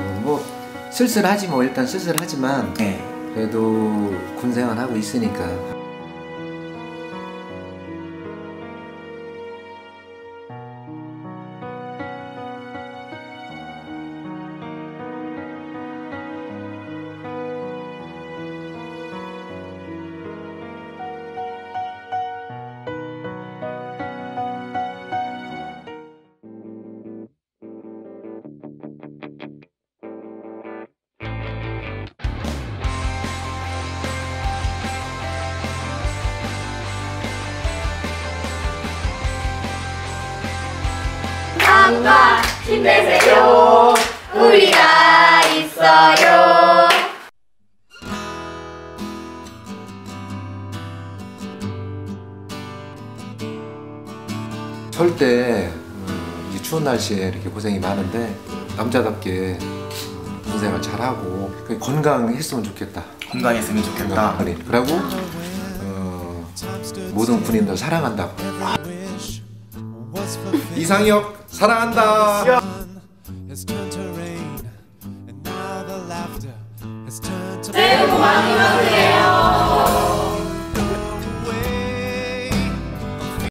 어, 뭐 쓸쓸하지 뭐 일단 쓸쓸하지만 네. 그래도 군 생활 하고 있으니까 아빠 힘내세요. 우리가 있어요. 절대 음, 이 추운 날씨에 이렇게 고생이 많은데 남자답게 군 생활 잘하고 그 건강했으면 좋겠다. 건강했으면 좋겠다. 건강하니. 그리고 어, 모든 군인들 사랑한다고. 이상혁 사랑한다. 새해 복 많이 받으세요.